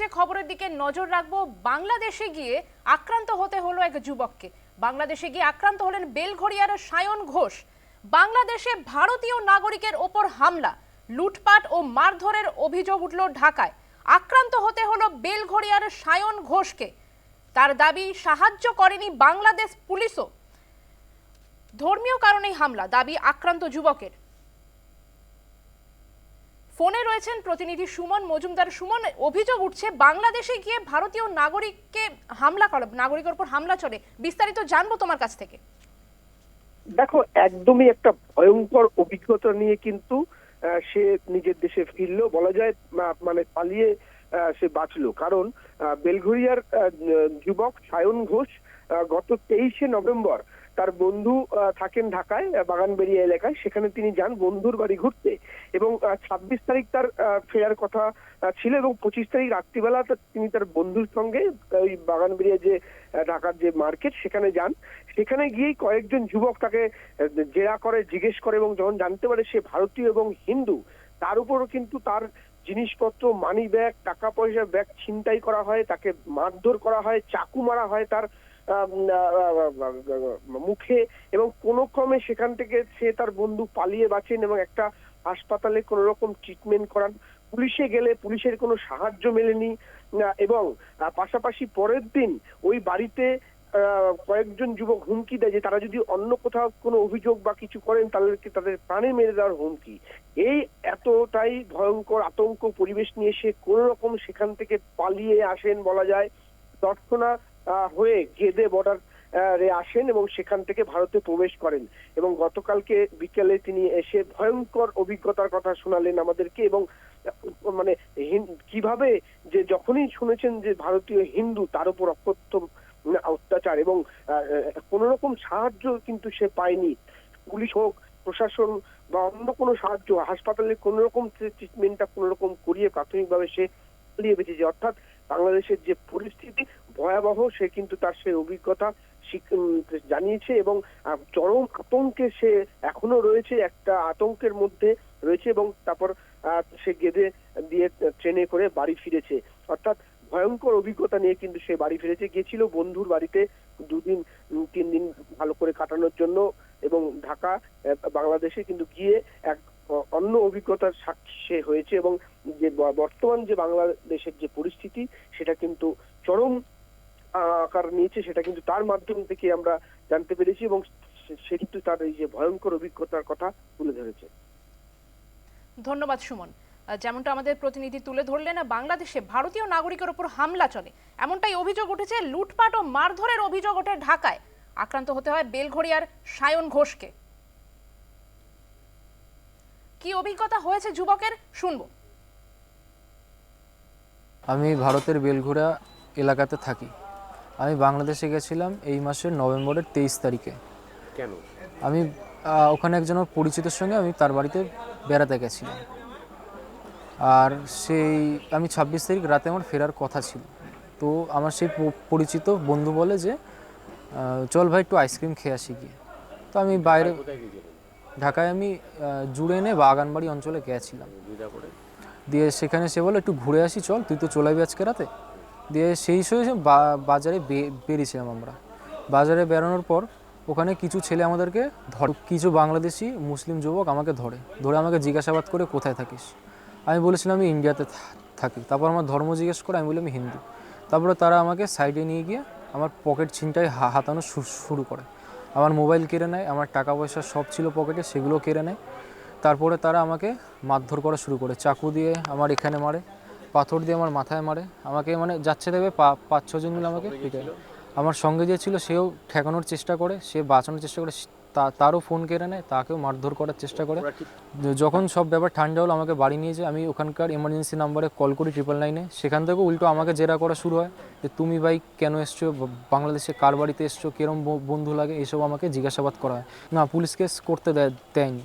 যে খবরের দিকে নজর রাখব, বাংলাদেশে গিয়ে আক্রান্ত হতে হলো এক যুবককে। বাংলাদেশে গিয়ে আক্রান্ত হলেন বেলঘড়িয়ার সায়ন ঘোষ। বাংলাদেশে ভারতীয় নাগরিকের ওপর হামলা, লুটপাট ও মারধরের অভিযোগ উঠল ঢাকায়। আক্রান্ত হতে হলো বেলঘড়িয়ার সায়ন ঘোষকে। তার দাবি, সাহায্য করেনি বাংলাদেশ পুলিশও। ধর্মীয় কারণেই হামলা, দাবি আক্রান্ত যুবকের। ফোনে রয়েছেন প্রতিনিধি সুমন মজুমদার। সুমন, অভিযোগ উঠছে বাংলাদেশে গিয়ে ভারতীয় নাগরিককে হামলা করে, নাগরিকের উপর হামলা চলে। বিস্তারিত জানব তোমার কাছ থেকে। দেখো, একদমই একটা ভয়ঙ্কর অভিজ্ঞতা নিয়ে কিন্তু সে নিজের দেশে ফিরলো বলা যায় মানে পালিয়ে সে বাঁচলো। কারণ বেলঘরিয়ার যুবক সায়ন ঘোষ গত তেইশে নভেম্বর তার বন্ধু থাকেন ঢাকায় বাগানবেড়িয়া এলাকায়। সেখানে তিনি যান বন্ধুর বাড়ি ঘুরতে এবং ছাব্বিশ তারিখ তার ফেরার কথা ছিল এবং পঁচিশ তারিখ রাত্রিবেলা তিনি তার বন্ধুর সঙ্গে ওই বাগানবেড়িয়া যে ঢাকার যে মার্কেট, সেখানে যান। সেখানে গিয়েই কয়েকজন যুবক তাকে জেরা করে, জিজ্ঞেস করে এবং যখন জানতে পারে সে ভারতীয় এবং হিন্দু, তার উপরও কিন্তু তার জিনিসপত্র মানি ব্যাগ টাকা পয়সা ব্যাগ ছিনতাই করা হয়, তাকে মারধর করা হয়, চাকু মারা হয় তার। মুখে এবং কোনো ক্রমে সেখান থেকে সে তার বন্ধু পালিয়ে বাঁচেন এবং একটা হাসপাতালে কোনো রকম ট্রিটমেন্ট করান। পুলিশে গেলে পুলিশের কোনো সাহায্য মেলেনি এবং পাশাপাশি পরের দিন ওই বাড়িতে কয়েকজন যুবক হুমকি দেয় যে তারা যদি অন্য কোথাও কোনো অভিযোগ বা কিছু করেন তাদেরকে তাদের প্রাণে মেরে দেওয়ার হুমকি। এই এতটাই ভয়ঙ্কর আতঙ্ক পরিবেশ নিয়ে সে কোন রকম সেখান থেকে পালিয়ে আসেন বলা যায়। আহ, হয়ে গেদে বর্ডার রে আসেন এবং সেখান থেকে ভারতে প্রবেশ করেন এবং গতকালকে বিকেলে তিনি এসে ভয়ঙ্কর অভিজ্ঞতার কথা শোনালেন আমাদেরকে এবং মানে কীভাবে যে যখনই শুনেছেন যে ভারতীয় হিন্দু তার উপর অকথ্য অত্যাচার এবং কোন রকম সাহায্য কিন্তু সে পায়নি। পুলিশ হোক, প্রশাসন বা অন্য কোনো সাহায্য, হাসপাতালে কোন রকম ট্রিটমেন্টটা কোন রকম করিয়ে প্রাথমিকভাবে সে পালিয়ে বেঁচেছে। অর্থাৎ বাংলাদেশের যে পরিস্থিতি ভয়াবহ, সে কিন্তু তার সেই অভিজ্ঞতা জানিয়েছে এবং চরম আতঙ্কে সে এখনও রয়েছে, একটা আতঙ্কের মধ্যে রয়েছে এবং তারপর সে গেদে দিয়ে ট্রেনে করে বাড়ি ফিরেছে। অর্থাৎ ভয়ঙ্কর অভিজ্ঞতা নিয়ে কিন্তু সে বাড়ি ফিরেছে। গিয়েছিল বন্ধুর বাড়িতে দুদিন তিন দিন ভালো করে কাটানোর জন্য এবং ঢাকা বাংলাদেশে কিন্তু গিয়ে এক অন্য অভিজ্ঞতার সাক্ষী সে হয়েছে এবং যে বর্তমান যে বাংলাদেশের যে পরিস্থিতি, সেটা কিন্তু চরম আকার নিয়েছে সেটা কিন্তু তার মাধ্যম থেকে আমরা জানতে পেরেছি এবং সে- কিন্তু তার এই যে ভয়ঙ্কর অভিজ্ঞতার কথা তুলে ধরেছে। ধন্যবাদ সুমন। যেমনটা আমাদের প্রতিনিধি তুলে ধরলেন বাংলাদেশে ভারতীয় নাগরিকের উপর হামলা চলে। এমনটাই অভিযোগ উঠেছে লুটপাট ও মারধরের অভিযোগ ওঠে ঢাকায়। আক্রান্ত হতে হয় বেলঘড়িয়ার সায়ন ঘোষকে। কি অভিজ্ঞতা হয়েছে যুবকের? শুনব। আমি ভারতের বেলঘুরা এলাকাতে থাকি। আমি বাংলাদেশে গেছিলাম এই মাসের নভেম্বরের তেইশ তারিখে। কেন? আমি ওখানে একজন আমার পরিচিতের সঙ্গে আমি তার বাড়িতে বেড়াতে গেছিলাম। আর সেই আমি ছাব্বিশ তারিখ রাতে আমার ফেরার কথা ছিল। তো আমার সেই পরিচিত বন্ধু বলে যে চল ভাই একটু আইসক্রিম খেয়ে আসি গিয়ে। তো আমি বাইরে ঢাকায় আমি জুড়ে এনে বাগানবাড়ি অঞ্চলে গেছিলাম দিয়ে সেখানে সে বলে একটু ঘুরে আসি চল তুই তো চলে আজকে রাতে। দিয়ে সেই সময় বা- বাজারে বেরিয়েছিলাম আমরা। বাজারে বেরোনোর পর ওখানে কিছু ছেলে আমাদেরকে ধর। কিছু বাংলাদেশি মুসলিম যুবক আমাকে ধরে। ধরে আমাকে জিজ্ঞাসাবাদ করে কোথায় থাকিস? আমি বলেছিলাম আমি ইন্ডিয়াতে থাকি। তারপর আমার ধর্ম জিজ্ঞেস করে আমি বলি আমি হিন্দু। তারপরে তারা আমাকে সাইডে নিয়ে গিয়ে আমার পকেট ছিনটাই হাতানো শুরু করে। আমার মোবাইল কেড়ে নেয়, আমার টাকা পয়সা সব ছিল পকেটে, সেগুলো কেড়ে নেয়। তারপরে তারা আমাকে মারধর করা শুরু করে। চাকু দিয়ে আমার এখানে মারে। পাথর দিয়ে আমার মাথায় মারে। আমাকে মানে যাচ্ছে দেবে পাঁচ ছজন মিলে আমাকে পিটায়। আমার সঙ্গে যে ছিল সেও ঠেকানোর চেষ্টা করে সে বাঁচানোর চেষ্টা করে তারও ফোন কেড়ে নেয় তাকেও মারধর করার চেষ্টা করে। যখন সব ব্যাপার ঠান্ডা হলো আমাকে বাড়ি নিয়ে যায় আমি ওখানকার এমার্জেন্সি নাম্বারে কল করি ট্রিপল নাইনে সেখান থেকে উল্টো আমাকে জেরা করা শুরু হয় যে তুমি ভাই কেন এসছো বাংলাদেশে কার বাড়িতে এসছো কিরম বন্ধু লাগে এইসব আমাকে জিজ্ঞাসাবাদ করা হয়। না পুলিশ কেস করতে দেয় দেয়নি।